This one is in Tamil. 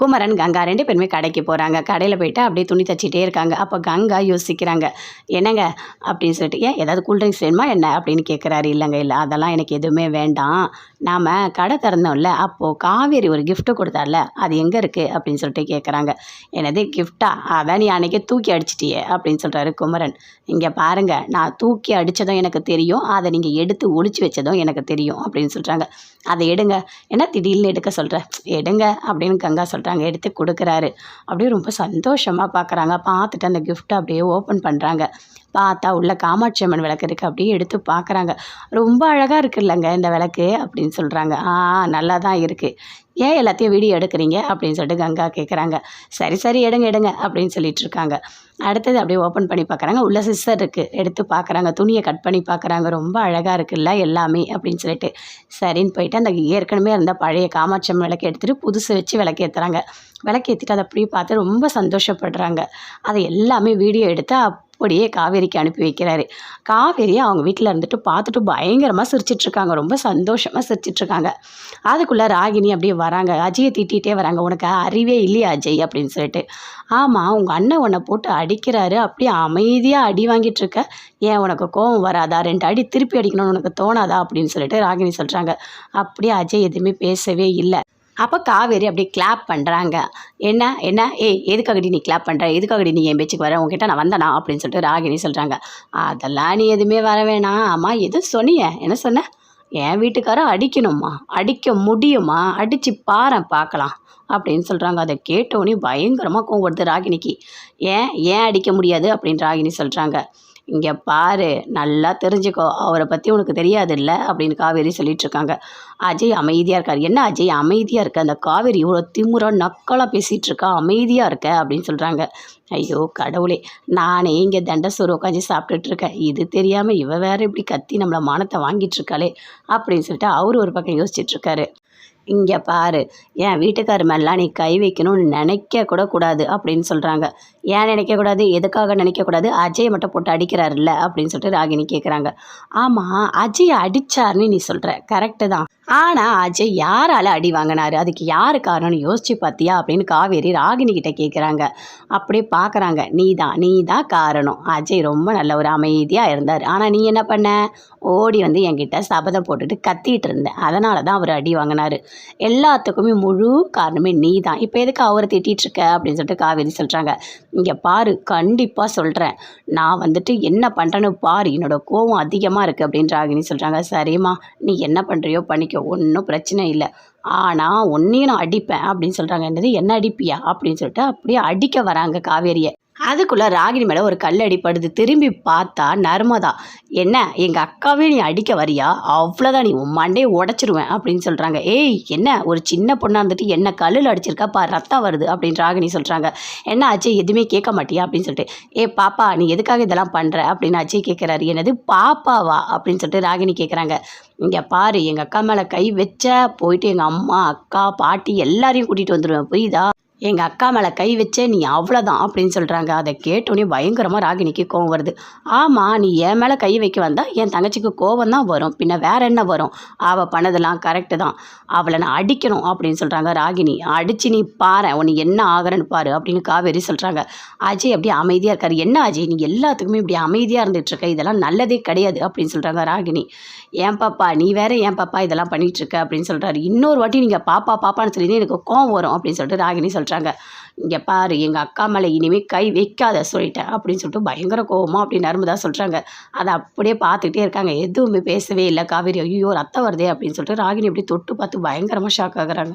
குமரன் கங்கா ரெண்டு பேருமே கடைக்கு போகிறாங்க கடையில் போயிட்டு அப்படியே துணி தச்சிட்டே இருக்காங்க. அப்போ கங்கா யோசிக்கிறாங்க என்னங்க? அப்படின்னு சொல்லிட்டு ஏன் ஏதாவது கூல்ட்ரிங்க்ஸ் வேணுமா என்ன? அப்படின்னு கேட்குறாரு இல்லைங்க இல்லை அதெல்லாம் எனக்கு எதுவுமே வேண்டாம். நாம் கடை திறந்தோம்ல அப்போது காவேரி ஒரு கிஃப்ட்டு கொடுத்தால அது எங்கே இருக்குது அப்படின்னு சொல்லிட்டு கேட்குறாங்க எனது கிஃப்டா அதான் நீ அன்னைக்கே தூக்கி அடிச்சிட்டியே அப்படின்னு சொல்கிறாரு குமரன். இங்கே பாருங்க நான் தூக்கி அடித்ததும் எனக்கு தெரியும். அதை நீங்கள் எடுத்து ஒழிச்சு வச்சதும் எனக்கு தெரியும் அப்படின்னு சொல்கிறாங்க அதை எடுங்க. என்ன திடீர்னு எடுக்க சொல்கிற எடுங்க அப்படின்னு கங்கா சொல்கிறாங்க எடுத்து கொடுக்குறாரு. அப்படியே ரொம்ப சந்தோஷமாக பார்க்குறாங்க பார்த்துட்டு அந்த கிஃப்ட்டை அப்படியே ஓப்பன் பண்ணுறாங்க பார்த்தா உள்ள காமாட்சி அம்மன் விளக்கு இருக்குது அப்படியே எடுத்து பார்க்குறாங்க ரொம்ப அழகாக இருக்குல்லங்க இந்த விளக்கு அப்படின்னு சொல்கிறாங்க ஆ நல்லா தான் இருக்குது ஏன் எல்லாத்தையும் வீடியோ எடுக்கிறீங்க? அப்படின்னு சொல்லிட்டு கங்கா கேட்குறாங்க சரி சரி எடுங்க எடுங்க அப்படின்னு சொல்லிட்டு இருக்காங்க. அடுத்தது அப்படியே ஓப்பன் பண்ணி பார்க்குறாங்க உள்ள சிஸ்டர் இருக்குது எடுத்து பார்க்குறாங்க துணியை கட் பண்ணி பார்க்குறாங்க ரொம்ப அழகாக இருக்குல்ல எல்லாமே அப்படின்னு சொல்லிட்டு. சரின்னு போயிட்டு அந்த ஏற்கனவே இருந்த பழைய காமாட்சி விளக்கு எடுத்துகிட்டு புதுசு வச்சு விளக்கேற்றுறாங்க விளக்கேற்றிட்டு அதை அப்படியே பார்த்து ரொம்ப சந்தோஷப்படுறாங்க. அதை எல்லாமே வீடியோ எடுத்து அப்படியே காவேரிக்கு அனுப்பி வைக்கிறாரு. காவேரி அவங்க வீட்டில் இருந்துட்டு பார்த்துட்டு பயங்கரமாக சிரிச்சிட்ருக்காங்க. ரொம்ப சந்தோஷமாக சிரிச்சிட்ருக்காங்க. அதுக்குள்ளே ராகினி அப்படியே வராங்க. அஜயை திட்டிகிட்டே வராங்க. உனக்கு அறிவே இல்லையா அஜய்? அப்படின்னு சொல்லிட்டு. ஆமாம் உங்கள் அண்ணன் உன்னை போட்டு அடிக்கிறாரு. அப்படியே அமைதியாக அடி வாங்கிட்டு இருக்க ஏன் உனக்கு கோவம் வராதா? ரெண்டு அடி திருப்பி அடிக்கணும்னு உனக்கு தோணாதா? அப்படின்னு சொல்லிட்டு ராகினி சொல்கிறாங்க அப்படியே அஜய் எதுவுமே பேசவே இல்லை. அப்போ காவேரி அப்படியே கிளாப் பண்ணுறாங்க என்ன என்ன? ஏய் எதுக்காகடி நீ கிளாப் பண்ணுற எதுக்காகடி நீ என் பேச்சுக்கு வர? உங்ககிட்ட நான் வந்தனா? அப்படின்னு சொல்லிட்டு ராகினி சொல்கிறாங்க அதெல்லாம் நீ எதுவுமே வர வேணாம். அம்மா எதுவும் சொன்னியே? என்ன சொன்ன? என் வீட்டுக்காரர் அடிக்கணுமா அடிக்க முடியுமா? அடித்து பாரு பார்க்கலாம். அப்படின்னு சொல்கிறாங்க அதை கேட்டோன்னே பயங்கரமாக கோவம் வருது ராகினிக்கு. ஏன்? ஏன் அடிக்க முடியாது? அப்படின்னு ராகினி சொல்கிறாங்க இங்கே பாரு நல்லா தெரிஞ்சுக்கோ. அவரை பற்றி உனக்கு தெரியாது இல்லை அப்படின்னு காவேரி சொல்லிட்டு இருக்காங்க அஜய் அமைதியாக இருக்கார். என்ன அஜய்? அமைதியாக இருக்க? அந்த காவேரி இவ்வளோ திமுறாக நக்கலாக பேசிகிட்டு இருக்கா அமைதியாக இருக்க? அப்படின்னு சொல்கிறாங்க ஐயோ கடவுளே. நானே இங்கே தண்டசோறு உட்காந்து சாப்பிட்டுட்டு இருக்கேன் இது தெரியாமல் இவ வேற இப்படி கத்தி நம்மளை மானத்தை வாங்கிட்டு இருக்காளே அப்படின்னு சொல்லிட்டு அவர் ஒரு பக்கம் யோசிச்சுட்டு இருக்காரு இங்கே பாரு என் வீட்டுக்கார் மேலாம் நீ கை வைக்கணும்னு நினைக்க கூட கூடாது அப்படின்னு சொல்கிறாங்க ஏன் நினைக்கக்கூடாது எதுக்காக நினைக்கக்கூடாது அஜயை மட்டும் போட்டு அடிக்கிறாருல்ல அப்படின்னு சொல்லிட்டு ராகினி கேட்குறாங்க ஆமாம் அஜய் அடிச்சாருன்னு நீ சொல்கிற கரெக்டு தான். ஆனால் அஜய் யாரால் அடி வாங்கினார்? அதுக்கு யார் காரணம்னு யோசிச்சு பார்த்தியா அப்படின்னு காவேரி ராகினி கிட்ட கேட்குறாங்க அப்படியே பார்க்குறாங்க நீ தான் நீ தான் காரணம். அஜய் ரொம்ப நல்ல ஒரு அமைதியாக இருந்தார். ஆனால் நீ என்ன பண்ண? ஓடி வந்து என்கிட்ட சபதம் போட்டுட்டு கத்திட்டு இருந்தேன் அதனால தான் அவர் அடி வாங்கினார். எல்லாத்துக்குமே முழு காரணமே நீ தான் இப்போ எதுக்கு அவரை திட்டிகிட்டு இருக்க அப்படின்னு சொல்லிட்டு காவேரி சொல்கிறாங்க இங்கே பாரு கண்டிப்பாக சொல்கிறேன் நான் வந்துட்டு என்ன பண்ணுறேன்னு பாரு என்னோடய கோவம் அதிகமாக இருக்குது அப்படின்னு ராகினி சொல்கிறாங்க சரிம்மா நீ என்ன பண்ணுறியோ பண்ணிக்கோ ஒன்றும் பிரச்சனை இல்லை. ஆனால் ஒன்றையும் நான் அடிப்பேன் அப்படின்னு சொல்கிறாங்க என்னது என்ன அடிப்பியா அப்படின்னு சொல்லிட்டு அப்படியே அடிக்க வராங்க காவேரியை. அதுக்குள்ளே ராகினி மேலே ஒரு கல் அடிப்படுது திரும்பி பார்த்தா நர்மதா என்ன எங்கள் அக்காவே நீ அடிக்க வரியா? அவ்வளோதான் நீ உன் மண்டையை உடச்சிருவேன் அப்படின்னு சொல்கிறாங்க ஏய் என்ன ஒரு சின்ன பொண்ணாக இருந்துட்டு என்ன கல்லில் அடிச்சிருக்கா? பா ரத்தம் வருது அப்படின்னு ராகினி சொல்கிறாங்க என்ன ஆச்சு எதுவுமே கேட்க மாட்டியா? அப்படின்னு சொல்லிட்டு ஏ பாப்பா நீ எதுக்காக இதெல்லாம் பண்ணுற அப்படின்னு அஜய் கேட்குறாரு என்னது பாப்பாவா? அப்படின்னு சொல்லிட்டு ராகினி கேட்குறாங்க இங்கே பாரு எங்கள் அக்கா மேலே கை வச்ச போயிட்டு எங்கள் அம்மா அக்கா பாட்டி எல்லாரையும் கூட்டிகிட்டு வந்துடுவேன் புரியுதா? எங்கள் அக்கா மேலே கை வச்சே நீ அவ்வளோதான் அப்படின்னு சொல்கிறாங்க அதை கேட்டோன்னே பயங்கரமாக ராகினிக்கு கோவம் வருது. ஆமாம் நீ என் மேலே கை வைக்க வந்தால் என் தங்கச்சிக்கு கோவம் தான் வரும். பின்ன வேற என்ன வரும்? அவள் பண்ணதெல்லாம் கரெக்டு தான். அவளை நான் அடிக்கணும் அப்படின்னு சொல்கிறாங்க ராகினி அடித்து நீ பாரு உன்னை என்ன ஆகிறன்னு பாரு அப்படின்னு காவேரி சொல்கிறாங்க அஜய் அப்படியே அமைதியாக இருக்காரு. என்ன அஜய் நீ எல்லாத்துக்குமே இப்படி அமைதியாக இருந்துகிட்ருக்க இதெல்லாம் நல்லதே கிடையாது அப்படின்னு சொல்கிறாங்க ராகினி ஏன் பாப்பா நீ வேற ஏன் பாப்பா இதெல்லாம் பண்ணிகிட்ருக்க அப்படின்னு சொல்கிறாரு இன்னொரு வாட்டி நீங்கள் பாப்பா பாப்பான்னு சொல்லி எனக்கு கோவம் வரும் அப்படின்னு சொல்லிட்டு ராகினி சொல்கிறாங்க இங்கே பாரு எங்கள் அக்கா மேலே இனிமேல் கை வைக்காத சொல்லிட்டேன். அப்படின்னு சொல்லிட்டு பயங்கர கோபமாக அப்படி நர்மதா சொல்கிறாங்க அதை அப்படியே பார்த்துக்கிட்டே இருக்காங்க. எதுவுமே பேசவே இல்லை. காவேரி ஐயோ ரத்தம் வருதே அப்படின்னு சொல்லிட்டு ராகினி இப்படி தொட்டு பார்த்து பயங்கரமாக ஷாக் ஆகுறாங்க.